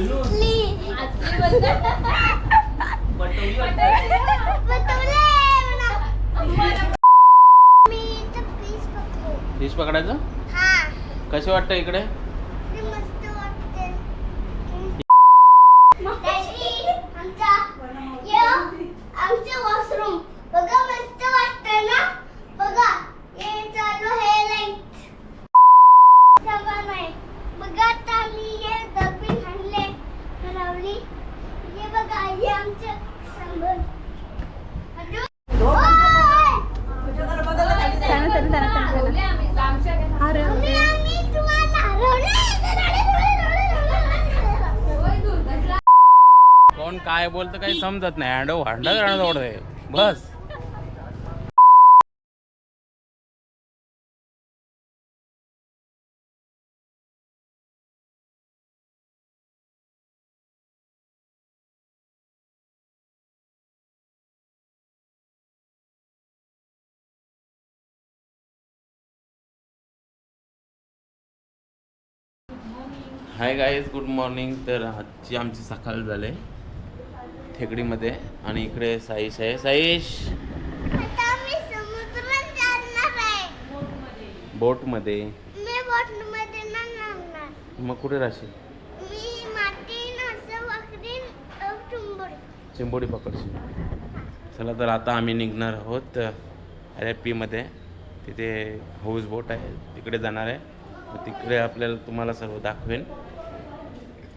Fish पकडायचं? हा. कसं वाटतं इकडे ते मस्त वाटते Daddy, आमचा यो, आमचं वॉशरूम बघा मस्त वाटतं ना बघा हे चालू हे लाइट सगळं नाही बघा आता आम्ही हे डबीन आणले लावली हे बघा हे आमचं सांबर अजून- ओय! आम्ही- आम्ही तुम्हाला हरवले. कोण काय बोलतं काही समजत नाही. हँडो हांडा हांडा ओढतंय बस. हाय गाईज गुड मॉर्निंग तर आजची आमची सकाळ झाले. थेकडीमध्ये आणि इकडे साईश आहे. साईश! बोटमध्ये. मग कुठे राहशील? चुंबड. पकडशील. चला तर आता आम्ही निघणार आहोत आर एफ पीमध्ये. तिथे हाऊस बोट आहे. तिकडे जाणार आहे. तिकडे आपल्याला तुम्हाला सर्व दाखवेन.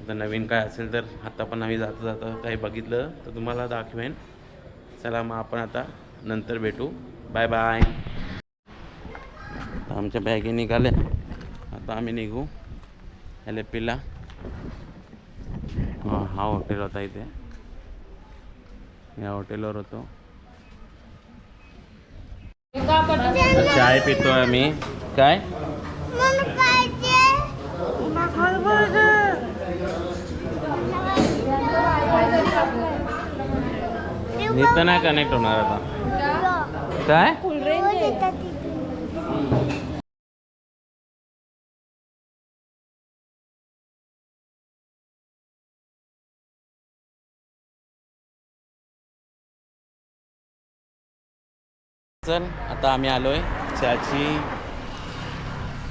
आता नवीन काय असेल तर आता पण आम्ही जाता जाता काही बघितलं तर तुम्हाला दाखवेन. चला मग आपण आता नंतर भेटू. बाय बाय आता आमच्या बॅगे निघाल्या. आता आम्ही निघू. एल एफ पीला हा हॉटेल होता इथे. या हॉटेलवर होतो. चाय पितो आम्ही. काय? मला नाही कनेक्ट होणार आता. काय? चल आता आम्ही आलोय. चहाची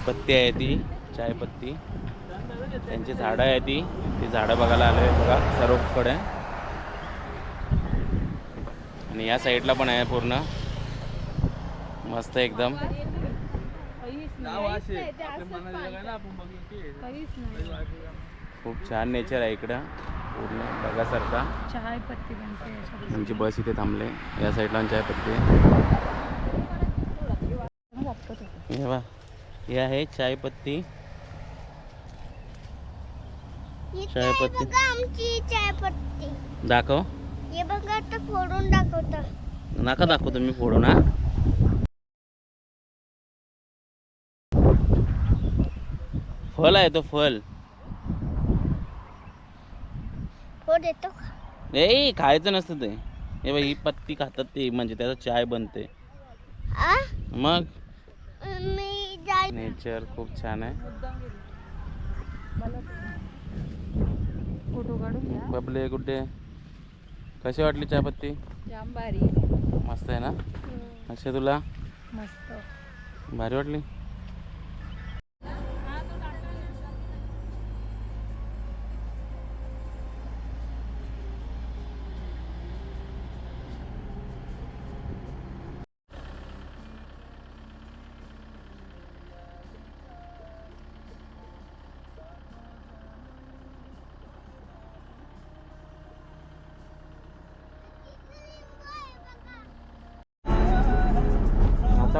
पत्ती आहे ती चायपत्ती. त्यांची झाडं आहे ती. ती झाडं बघायला आलोय बघा सर्वकडे. आणि या साईडला पण आहे पूर्ण. मस्त एकदम. खूप छान नेचर आहे इकडं. पूर्ण बघासारखा. चाय पत्ती बनते आमची बस इथे थांबले. या साईडला चाय पत्ती हे बा हे आहे चाय पत्ती इथे चायपत्ती. चायपत्ती. दाखव. हे बघा आता फोडून दाखवतं. नका दाखव तुम्ही फोडून हा. फल आहे तो फल. का? ए खायचं नसतं ते. हे बघ ही पत्ती खातात ते म्हणजे त्याचा चाय बनते. आ? मग? मी जाय नेचर खूप छान आहे. फोटो काढून घ्या. बबले कुठे? कशी वाटली चाय पत्ती जाम भारी. मस्त आहे ना? असे तुला? मस्त. भारी वाटली?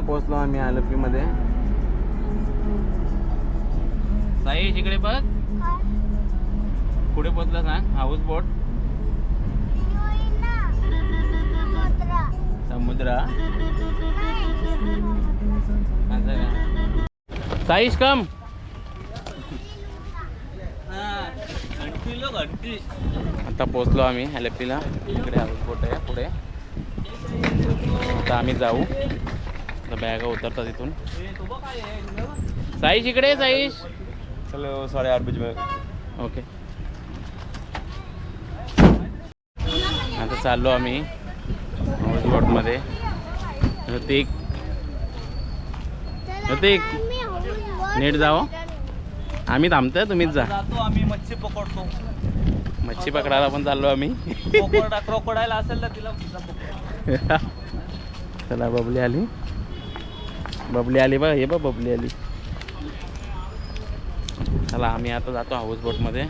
पोहोचलो आम्ही आलपी मध्ये साई इकडे बघ पुढे पोहोचला सांग हाऊस बोट समुद्रा. साईश कम आता पोहोचलो आम्ही एलपीला इकडे हाऊस बोट आहे पुढे. आता आम्ही जाऊ. बॅगा उतरतात इथून. साईश इकडे आहे, साईश. चलो साढ़े आठ बजे ओके. चाललो आम्ही बोटमध्ये ऋतिक. हाऊसबोट नीट जावं. फिरायला आम्ही थांबतोय तुम्हीच जा. जातो आम्ही मच्छी पकडतो. मच्छी पकडायला पण चाललो आम्ही. क्रोकोडा क्रोकोडाईल असेल ना तिला. चला बबली आली. बबली आली बा हे बघ बबली आली. चला आम्ही आता जातो हाऊस बोटमध्ये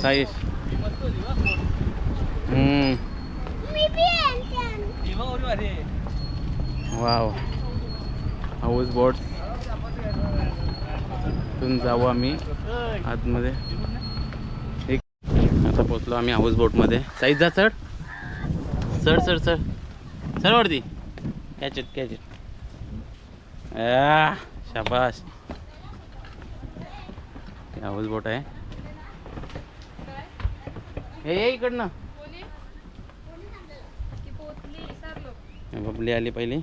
साईश वाव. हाऊस बोट तिथून जाऊ आम्ही आतमध्ये. एक आता पोचलो आम्ही हाऊस बोटमध्ये साईज जा चढ. चढ चढ चढ. चढ वरती. कॅच इट शाबाश हाऊस बोट आहे हे? ये इकडनं. हे बबली आली पहिली.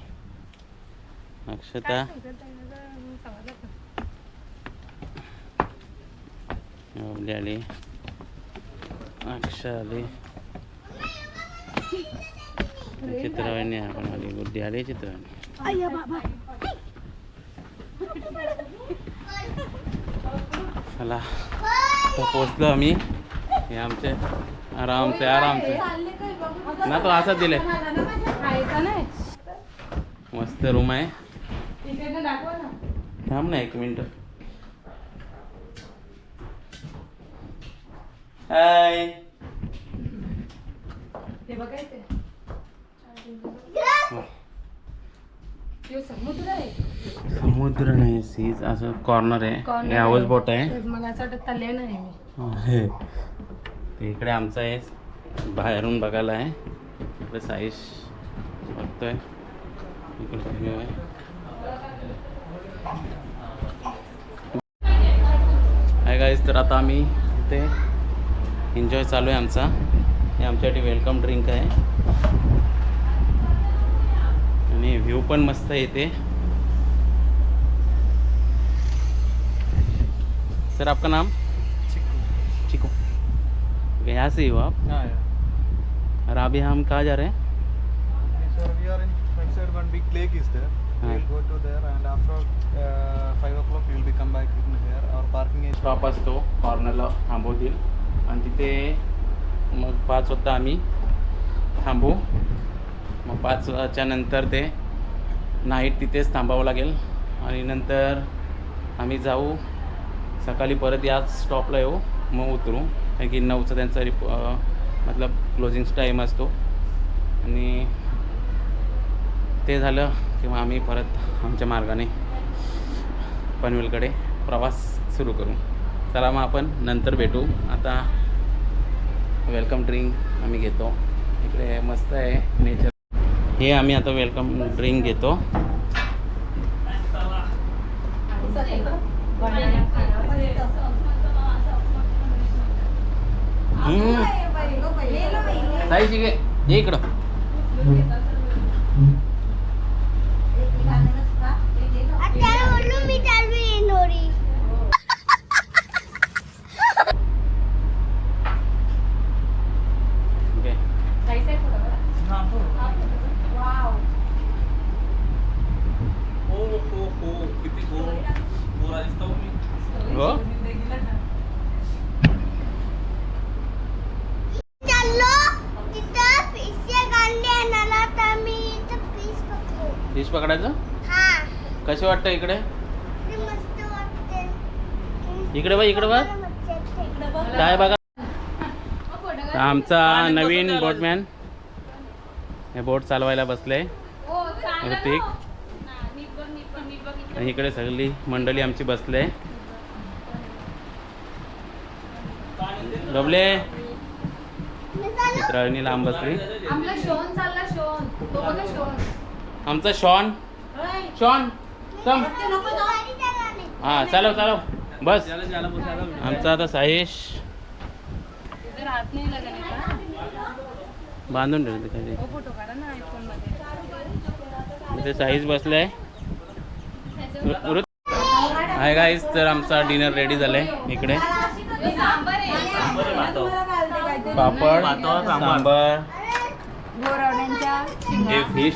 अक्षता. बबली आली. अक्षा आली. चित्रवाहिनी आपण आली. बुद्धी आली चित्रवाहिनी. चला तो पोचलो आम्ही. हे आमचे आरामचे आरामचे. ना तो असाच दिले मस्त रूम आहे. थांब ना एक मिनिट. हाय समुद्र नाही सीज असं कॉर्नर आहे. हे हाऊस बोट आहे. मला असं वाटत तले नाही मी. आहे. ते इकडे आमचं आहे. बाहेरून बघायला आहे. इकडे साईश बघतोय. आहे. हाय गाईज तर आता आम्ही इथे एन्जॉय चालू आहे आमचा. हे आमच्यासाठी वेलकम ड्रिंक आहे. आणि व्ह्यू पण मस्त आहे इथे सर आपका नाम चिकू ओके यहाँ से ही हो आप हाँ, yeah. और अभी हम कहाँ जा रहे हैं Sir, we are in front side one big lake is there. Ah. We'll go to there and after uh, five o'clock we will be come back in here. Our parking is stop असतो कॉर्नरला थांबवतील आणि तिथे मग पाच वाजता आम्ही थांबू मग पाचच्या नंतर ते नाईट तिथेच थांबावं लागेल. आणि नंतर आम्ही जाऊ. सकाळी परत याच स्टॉपला येऊ. मग उतरू. कारण की नऊचा त्यांचा रिप मतलब क्लोजिंग टाईम असतो. आणि ते झालं की मग आम्ही परत आमच्या मार्गाने पनवेलकडे प्रवास सुरू करू. चला मग आपण नंतर भेटू. आता वेलकम ड्रिंक आम्ही घेतो. इकडे मस्त आहे. नेचर हे आम्ही आता वेलकम ड्रिंक घेतो. साईजी घे इकडं आता बोललो मी चालू येणोरी ओके हाँ, हो. हो, हो, हो. किती गो- गोरा दिसतो हो मी. हो चाललो तिथं फिश कांदे आणायला तर मी इथं फिश पकडू डिश पकडायचं? हा. कसे वाटतं इकडे? ते मस्त वाटते. इकडे बघ इकडे बघ. काय बघा? आमचा नवीन बोटमॅन हे बोट चालवायला बसले. ऋतिक. आणि इकडे सगळी मंडळी आमची बसले. डबले मी चालू. चित्राळणी लांब बसली. आमचा शॉन. शॉन चम. हां चालव चालव. बस. आमचा आता साहेश. बांधून ठेवते काही ते साईज बसलाय. हाय गाईज तर आमचा डिनर रेडी झालाय इकडे. पापड सांबर. हे फिश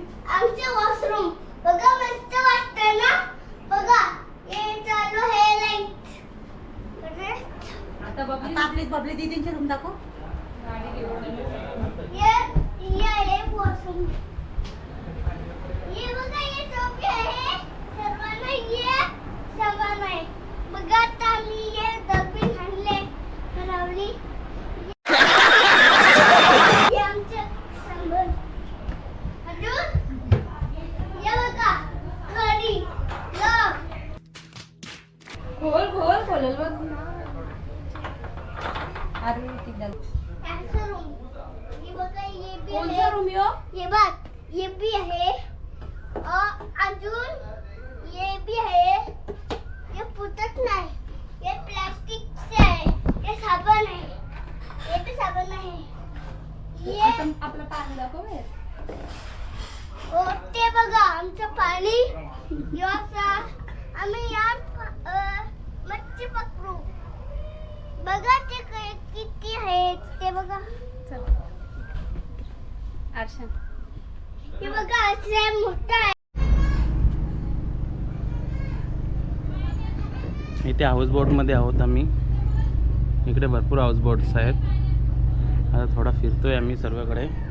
आमचं वॉशरूम. बघा मस्त वाटतं ना? बघा हे चालू हे लाइट आता बबली आपली बबली दीदींचे रूम दाखव. गाडी घेऊन ये ये आहे वॉशरूम ये बघा ये टोपी आहे सर्वांना ये सर्वांना आहे बघा आता आम्ही ये डबीन आणले हरवली हे आमचं सांबर अजून ये बघा कढी लव खोल खोल खोलल बघ अरे तिकडं यांचं रूम ये बघा ये बी कोणचा आहे रूम यो ये बघ ये भी आहे अ, अजून ये भी आहे ये फुटत नाही ये प्लास्टिकचे आहे ये साबण आहे ये भी साबण आहे ये आपलं पाणी दाखव हे. ओ, ते बघा आमचं पाणी यो असा आम्ही यात अ, मच्छी पकडू. बघा ते क- किती आहेत ते बघा. चल. आरशा हे बघा असं मोठं आहे. इथे हाऊस बोटमध्ये आहोत आम्ही. इकडे भरपूर हाऊस बोट्स आहेत. आता थोडा फिरतोय आम्ही सर्वकडे.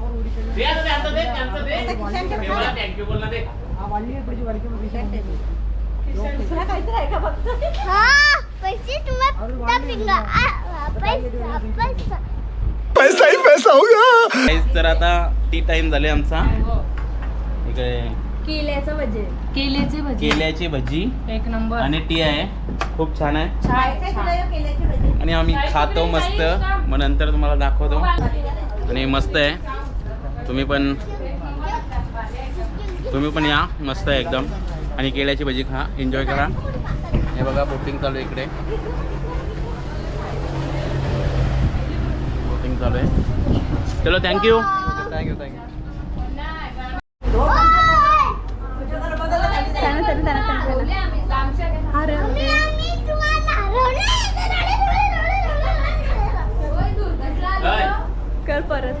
दुसरा काहीतरी आहे का फक्त? हा पैसे पैसा पैसा. Guys, तर आता टी टाइम झाले आमचा. हो. इकडे केल्याचं भजे. केल्याचे भजे. केल्याची भजी. एक नंबर. आणि टी आहे. खूप छान आहे. आणि आम्ही खातो मस्त. मग नंतर तुम्हाला दाखवतो. आणि मस्त आहे. तुम्ही पण तुम्ही पण या मस्त आहे एकदम. आणि केळ्याची भजी खा एन्जॉय करा. हे बघा बोटिंग चालू आहे इकडे. बोटिंग चालू आहे. चलो थँक्यू थँक्यू थँक्यू कर परत.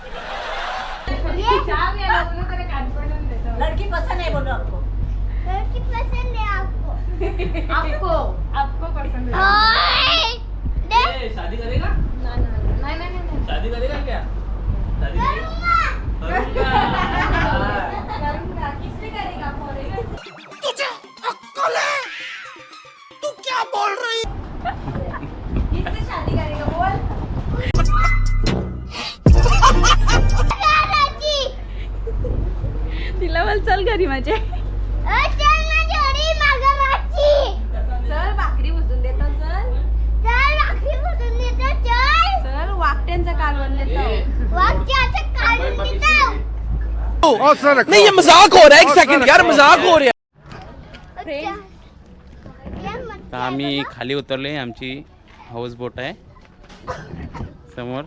लड़की पसंद है बोलो आपको। लड़की पसंद है आपको। आपको आपको पसंद है। शादी करेगा? ना ना नाही नाही नाही शादी करेगा क्या? शादी करूँगा। बोल चल घरी माझे. चल भाकरी उचलून देतो चल. चल राखी फुटून देतो चल. चल वाकट्यांचं कालवण देतो नहीं ये मजाक हो रहा है एक सेकंड यार मजाक हो रहा है. मत तर आम्ही खाली उतरले आमची हाऊस बोट आहे. समोर.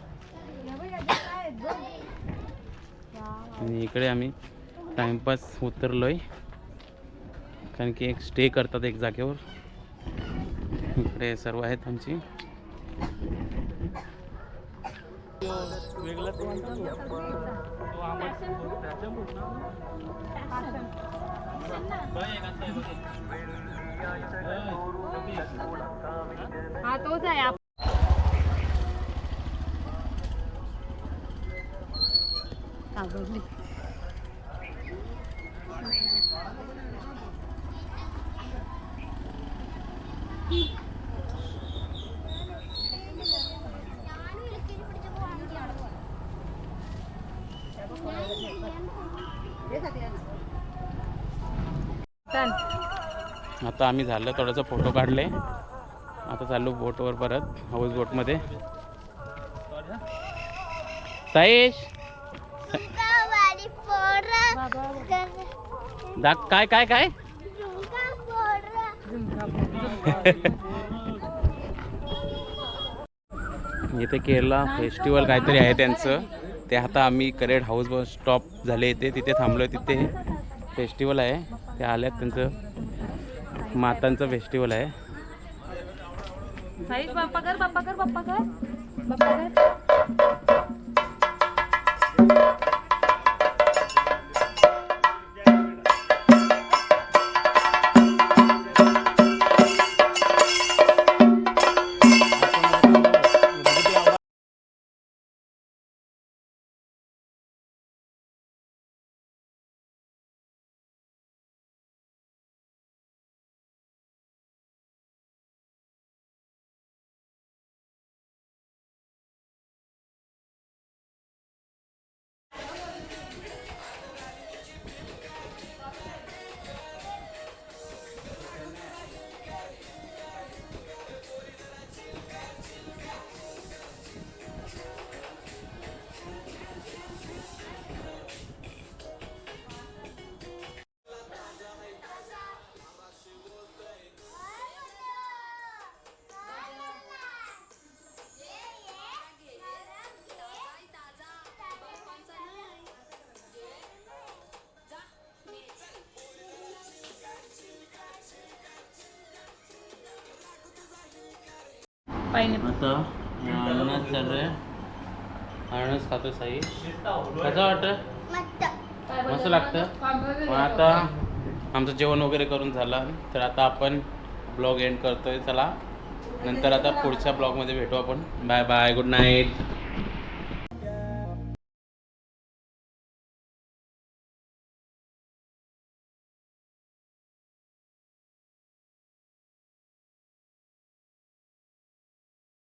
आणि इकडे आम्ही टाइमपास आहे कारण की एक स्टे करतात एक जागेवर. इकडे सर्व आहेत आमची. हा तोच आहे आता आम्ही झालं थोडंसं फोटो काढले. आता चाललो बोटवर परत हाऊस बोटमध्ये साईश! दाख काय काय काय. इथे केरला फेस्टिवल काहीतरी आहे त्यांचं. ते आता आम्ही करेड हाऊस बस स्टॉप झाले इथे तिथे थांबलो तिथे. फेस्टिवल आहे ते आल्यात त्यांचं. मातांचं फेस्टिवल आहे. बाप्पा कर बाप्पा कर बाप्पा कर. बाप्पा कर. आता अननस चालू आहे. अननस खातो साई. कसं वाटतं? मस्त. मस्त लागतं. पण आता आमचं जेवण वगैरे करून झालं. तर आता आपण ब्लॉग एंड करतोय. चला. नंतर आता पुढच्या ब्लॉगमध्ये भेटू आपण. Bye bye. Good night.